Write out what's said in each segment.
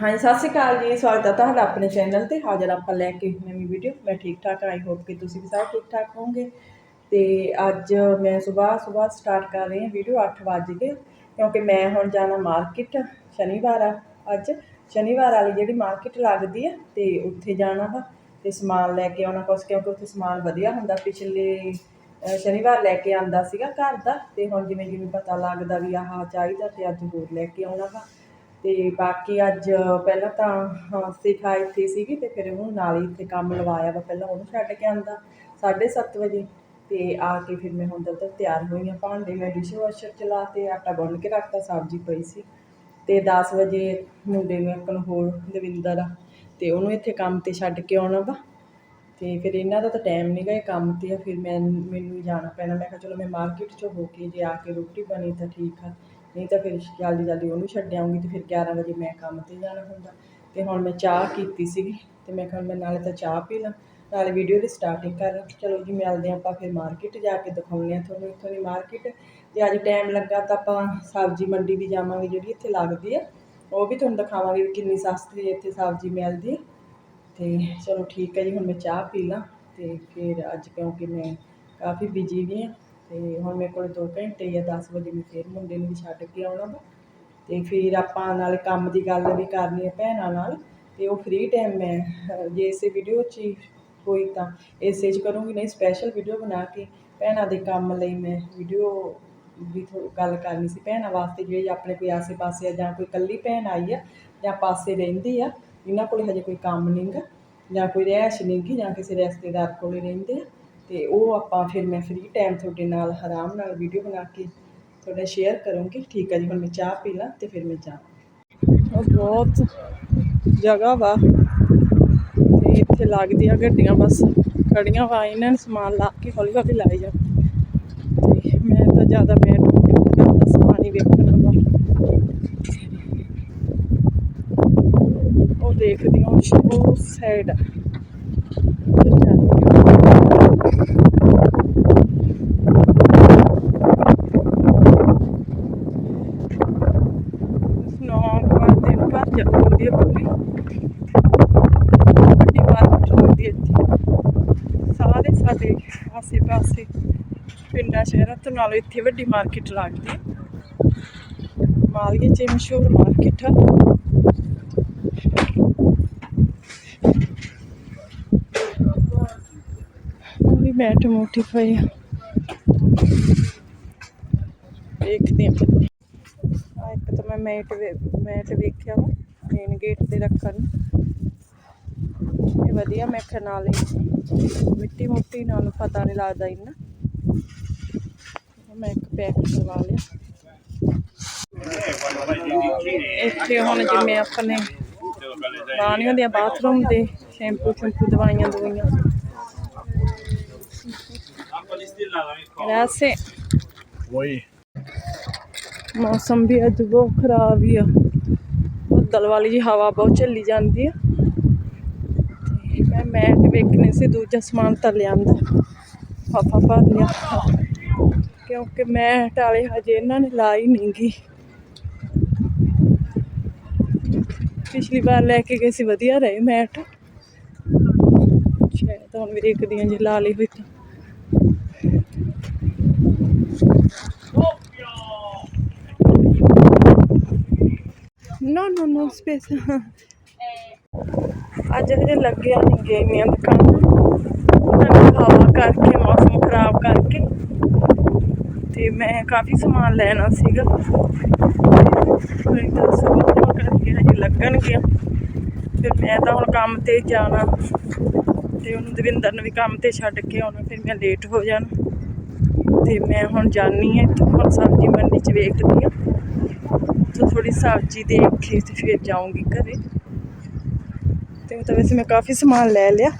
ਹਾਂਜੀ, ਸਤਿ ਸ਼੍ਰੀ ਅਕਾਲ ਜੀ, ਸਵਾਗਤ ਹੈ ਤੁਹਾਡਾ ਆਪਣੇ ਚੈਨਲ ਤੇ। ਹਾਜ਼ਰ ਆਪਾਂ ਲੈ ਕੇ ਨਵੀਂ ਵੀਡੀਓ ਮੈਂ ਠੀਕ ਠਾਕ ਆਈ ਹੋਪ ਕਿ ਤੁਸੀਂ ਵੀ ਸਾਰੇ ਠੀਕ ਠਾਕ ਹੋਵੋਗੇ। ਤੇ ਅੱਜ ਮੈਂ ਸਵੇਰ ਸਵੇਰ ਸਟਾਰਟ ਕਰ ਰਹੀ ਹਾਂ ਵੀਡੀਓ 8 ਵਜੇ ਕੇ ਕਿਉਂਕਿ ਮੈਂ ਹੁਣ ਜਾਣਾ ਮਾਰਕੀਟ ਸ਼ਨੀਵਾਰ ਆ ਅੱਜ। ਸ਼ਨੀਵਾਰ ਵਾਲੀ ਜਿਹੜੀ ਮਾਰਕੀਟ ਲੱਗਦੀ ਆ, ਤੇ ਉੱਥੇ ਜਾਣਾ ਵਾ। ਤੇ ਸਮਾਨ ਲੈ ਕੇ ਆਉਣਾ ਕੁਛ, ਕਿਉਂਕਿ ਉੱਥੇ ਸਮਾਨ ਵਧੀਆ ਹੁੰਦਾ। ਪਿਛਲੇ ਸ਼ਨੀਵਾਰ ਲੈ ਕੇ ਆਂਦਾ ਸੀਗਾ ਘਰ ਦਾ, ਤੇ ਹੁਣ ਜਿਵੇਂ ਜਿਵੇਂ ਪਤਾ ਲੱਗਦਾ ਵੀ ਆਹ ਚਾਹੀਦਾ, ਤੇ ਅੱਜ ਹੋਰ ਲੈ ਕੇ ਆਉਣਾ ਵਾ। ਅਤੇ ਬਾਕੀ ਅੱਜ ਪਹਿਲਾਂ ਤਾਂ ਹਾਂ ਸਿਖਾ ਇੱਥੇ ਸੀਗੀ ਅਤੇ ਫਿਰ ਉਹਨੂੰ ਨਾਲ ਹੀ ਇੱਥੇ ਕੰਮ ਲਵਾਇਆ ਵਾ, ਪਹਿਲਾਂ ਉਹਨੂੰ ਛੱਡ ਕੇ ਆਂਦਾ 7:30 ਵਜੇ। ਅਤੇ ਆ ਕੇ ਫਿਰ ਮੈਂ ਹੁਣ ਦਫ਼ਤਰ ਤਿਆਰ ਹੋਈ ਹਾਂ, ਭਾਂਡੇ ਮੈਂ ਡਿਸ਼ ਵਾਸ਼ਰ ਚਲਾ ਤੇ ਆਟਾ ਗੁੰਨ ਕੇ ਰੱਖਤਾ, ਸਬਜ਼ੀ ਪਈ ਸੀ। ਅਤੇ 10 ਵਜੇ ਮੁੰਡੇ ਨੂੰ ਇੱਕ ਨੂੰ ਹੋਰ ਦਵਿੰਦਰ ਆ ਅਤੇ ਉਹਨੂੰ ਇੱਥੇ ਕੰਮ ਤੇ ਛੱਡ ਕੇ ਆਉਣਾ ਵਾ। ਅਤੇ ਫਿਰ ਇਹਨਾਂ ਦਾ ਤਾਂ ਟਾਈਮ ਨਹੀਂ ਗਾ ਇਹ ਕੰਮ ਤੇ ਆ ਫਿਰ ਮੈਂ ਮੈਨੂੰ ਜਾਣਾ ਪੈਣਾ, ਮੈਂ ਕਿਹਾ ਚਲੋ ਮੈਂ ਮਾਰਕੀਟ 'ਚੋਂ ਹੋ ਕੇ ਜੇ ਆ ਕੇ ਰੋਟੀ ਬਣੀ ਤਾਂ ਠੀਕ ਆ। ਨਹੀਂ ਤਾਂ ਫਿਰ ਜਲਦੀ ਜਲਦੀ ਉਹਨੂੰ ਛੱਡ ਆਉਂਗੀ ਅਤੇ ਫਿਰ 11 ਵਜੇ ਮੈਂ ਕੰਮ ਤੇ ਜਾਣਾ ਹੁੰਦਾ। ਅਤੇ ਹੁਣ ਮੈਂ ਚਾਹ ਕੀਤੀ ਸੀਗੀ ਅਤੇ ਮੈਂ ਕਿਹਾ ਮੈਂ ਨਾਲੇ ਤਾਂ ਚਾਹ ਪੀ ਲਾਂ, ਨਾਲੇ ਵੀਡੀਓ ਦੀ ਸਟਾਰਟਿੰਗ ਕਰ ਚਲੋ ਜੀ ਮਿਲਦੇ ਹਾਂ ਆਪਾਂ ਫਿਰ ਮਾਰਕੀਟ ਜਾ ਕੇ ਦਿਖਾਉਂਦੇ ਹਾਂ ਤੁਹਾਨੂੰ ਇੱਥੋਂ ਦੀ ਮਾਰਕੀਟ ਜੇ ਅੱਜ ਟਾਈਮ ਲੱਗਾ ਤਾਂ ਆਪਾਂ ਸਬਜ਼ੀ ਮੰਡੀ ਵੀ ਜਾਵਾਂਗੇ ਜਿਹੜੀ ਇੱਥੇ ਲੱਗਦੀ ਆ, ਉਹ ਵੀ ਤੁਹਾਨੂੰ ਦਿਖਾਵਾਂਗੇ ਵੀ ਕਿੰਨੀ ਸਸਤੀ ਇੱਥੇ ਸਬਜ਼ੀ ਮਿਲਦੀ। ਹੈ ਤੇ ਚਲੋ ਠੀਕ ਹੈ ਜੀ, ਹੁਣ ਮੈਂ ਚਾਹ ਪੀ ਲਾਂ ਅਤੇ ਫਿਰ ਅੱਜ ਕਿਉਂਕਿ ਮੈਂ ਕਾਫੀ ਬਿਜ਼ੀ ਵੀ ਹਾਂ। ਤੇ ਹੁਣ ਮੇਰੇ ਕੋਲ 2 ਘੰਟੇ ਆ 10 ਵਜੇ ਮੈਂ ਫਿਰ ਮੁੰਡੇ ਨੂੰ ਵੀ ਛੱਡ ਕੇ ਆਉਣਾ ਵਾ। ਤੇ ਫਿਰ ਆਪਾਂ ਨਾਲੇ ਕੰਮ ਦੀ ਗੱਲ ਵੀ ਕਰਨੀ ਹੈ ਭੈਣਾਂ ਨਾਲ, ਤੇ ਉਹ ਫ੍ਰੀ ਟਾਈਮ ਮੈਂ ਜੇ ਇਸੇ ਵੀਡੀਓ 'ਚ ਹੀ ਹੋਈ ਤਾਂ ਇਸੇ 'ਚ ਕਰੂੰਗੀ, ਨਹੀਂ ਸਪੈਸ਼ਲ ਵੀਡੀਓ ਬਣਾ ਕੇ ਭੈਣਾਂ ਦੇ ਕੰਮ ਲਈ ਮੈਂ ਵੀਡੀਓ ਵੀ ਥੋ, ਗੱਲ ਕਰਨੀ ਸੀ ਭੈਣਾਂ ਵਾਸਤੇ, ਜਿਹੜੇ ਆਪਣੇ ਕੋਈ ਆਸੇ-ਪਾਸੇ ਆ ਜਾਂ ਕੋਈ ਇਕੱਲੀ ਭੈਣ ਆਈ ਆ ਜਾਂ ਪਾਸੇ ਰਹਿੰਦੀ ਆ, ਇਹਨਾਂ ਕੋਲ ਹਜੇ ਕੋਈ ਕੰਮ ਨਹੀਂ ਗਾ ਜਾਂ ਕੋਈ ਰਿਹਾਇਸ਼ ਨਹੀਂ ਗੀ ਜਾਂ ਕਿਸੇ ਰਿਸ਼ਤੇਦਾਰ ਕੋਲੇ ਰਹਿੰਦੇ ਆ। ਤੇ ਉਹ ਆਪਾਂ ਫਿਰ ਮੈਂ ਫ੍ਰੀ ਟਾਈਮ ਤੁਹਾਡੇ ਨਾਲ, ਆਰਾਮ ਨਾਲ ਵੀਡੀਓ ਬਣਾ ਕੇ ਤੁਹਾਡਾ ਸ਼ੇਅਰ ਕਰੂੰਗੀ। ਠੀਕ ਹੈ ਜੀ, ਹੁਣ ਮੈਂ ਚਾਹ ਪੀ ਲਾਂ ਤੇ ਫਿਰ ਮੈਂ ਜਾਵਾਂ ਬਹੁਤ ਜਗ੍ਹਾ ਵਾ। ਤੇ ਇੱਥੇ ਲੱਗਦੀਆਂ ਗੱਡੀਆਂ ਬਸ। ਖੜੀਆਂ ਵਾ, ਇਹਨਾਂ ਨੇ ਸਮਾਨ ਲਾ ਕੇ ਹੌਲੀ ਹੌਲੀ ਲਾਈ ਜਾ ਤੇ ਮੈਂ ਤਾਂ ਜ਼ਿਆਦਾ ਮੈਂ ਦਾ ਸਮਾਨ ਹੀ ਵੇਖਣਾ ਵਾ ਉਹ ਦੇਖਦੀ ਹਾਂ, ਉਹ ਸਾਈਡ ਆ। ਸਾਡੇ ਆਸੇ ਪਾਸੇ ਪਿੰਡਾਂ ਸ਼ਹਿਰਾਂ ਤੋਂ ਨਾਲੋਂ ਇੱਥੇ ਵੱਡੀ ਮਾਰਕੀਟ ਲੱਗਦੀ ਹੈ ਮਾਲਗੇ 'ਚ ਮਸ਼ਹੂਰ ਮਾਰਕੀਟ ਆ ਮੈਟ ਮੋਟੀ ਪਈ ਆ। ਦੇਖਦੇ ਹਾਂ ਆ ਇੱਕ ਤਾਂ ਮੈਂ ਮੈਟ ਮੈਟ ਵੇਖਿਆ ਵਾ ਮੇਨ ਗੇਟ ਤੇ ਰੱਖਣ। ਇਹ ਵਧੀਆ ਮੈਂ ਕਿਹਾ ਨਾਲੇ ਮਿੱਟੀ ਮੁੱਟੀ ਨਾਲ ਪਤਾ ਨਹੀਂ ਲੱਗਦਾ ਇੰਨਾ। ਮੈਂ ਇੱਕ ਪੈਕ ਕਰਵਾ ਲਿਆ। ਇੱਥੇ ਹੁਣ ਜਿਵੇਂ ਆਪਣੇ ਬਾਣੀਆਂ ਦੇ ਬਾਥਰੂਮ ਦੇ ਸ਼ੈਂਪੂ ਸ਼ੈਂਪੂ ਦਵਾਈਆਂ ਦਵਾਈਆਂ ਵੈਸੇ वही ਮੌਸਮ ਵੀ ਅੱਜ ਬਹੁਤ ਖਰਾਬ ਹੀ ਆ। ਬੱਦਲ ਵਾਲੀ ਜੀ ਹਵਾ ਬਹੁਤ ਚੱਲੀ ਜਾਂਦੀ ਆ। ਤੇ ਮੈਂ ਮੈਟ ਵੇਖਣੇ ਸੀ ਦੂਜਾ ਸਮਾਨ ਤਾਂ ਲਿਆਂਦਾ ਫਾਫਾ ਭਰ ਲਿਆ ਕਿਉਂਕਿ ਮੈਟ ਵਾਲੇ ਹਜੇ ਇਹਨਾਂ ਨੇ ਲਾਈ ਨਹੀਂ ਗੀ। ਪਿਛਲੀ ਵਾਰ ਲੈ ਕੇ ਗਏ ਸੀ ਵਧੀਆ ਰਹੇ ਮੈਟ। ਸ਼ਾਇਦ ਹੁਣ ਵੇਖਦੀ ਹਾਂ ਜੇ ਲਾ ਲਈ ਹੋਈ ਤਾਂ। ਨੋ ਸਪੇਸ ਅੱਜ ਹਜੇ ਲੱਗਿਆ ਨਹੀਂ ਗੇਮੀਆਂ ਦਾ ਕੰਮ ਪਤਾ ਹਵਾ ਕਰਕੇ, ਮੌਸਮ ਖਰਾਬ ਕਰਕੇ। ਤੇ ਮੈਂ ਕਾਫੀ ਸਮਾਨ ਲੈਣਾ ਸੀਗਾ। ਫਿਰ ਤਾਂ ਸੋਚਿਆ ਕਰਕੇ ਹਜੇ ਲੱਗਣਗੇ ਫਿਰ ਮੈਂ ਤਾਂ ਹੁਣ ਕੰਮ ਤੇ ਜਾਣਾ। ਤੇ ਉਹਨੂੰ ਦਵਿੰਦਰ ਨੂੰ ਵੀ ਕੰਮ ਤੇ ਛੱਡ ਕੇ ਆਉਣਾ, ਫਿਰ ਮੈਂ ਲੇਟ ਹੋ ਜਾਣਾ। ਤੇ ਮੈਂ ਹੁਣ ਜਾਣੀ ਹਾਂ ਇੱਥੋਂ, ਹੁਣ ਸਬਜ਼ੀ ਮੰਡੀ 'ਚ ਵੇਖਦੀ ਹਾਂ। ਉੱਥੋਂ ਥੋੜੀ ਸਬਜ਼ੀ ਦੇਖ ਕੇ ਤੇ ਫਿਰ ਜਾਊਂਗੀ ਘਰੇ। ਤੇ ਉਹ ਤਾਂ ਵੈਸੇ ਮੈਂ ਕਾਫੀ ਸਮਾਨ ਲੈ ਲਿਆ।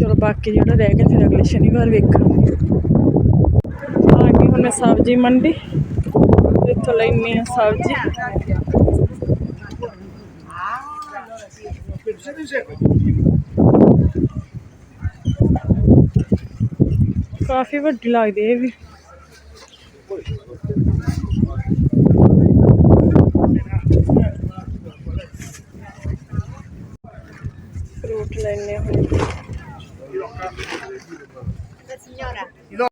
ਚਲੋ ਬਾਕੀ ਜਿਹੜਾ ਰਹਿ ਗਿਆ, ਫਿਰ ਅਗਲੇ ਸ਼ਨੀਵਾਰ ਵੇਖਾਂਗੇ। ਆ ਗਈ ਹੁਣ ਮੈਂ ਸਬਜ਼ੀ ਮੰਡੀ। ਇੱਥੋਂ ਲੈਣੀ ਆ ਸਬਜ਼ੀ। ਕਾਫੀ ਵੱਡੀ ਲੱਗਦੀ ਇਹ ਵੀ। 在那。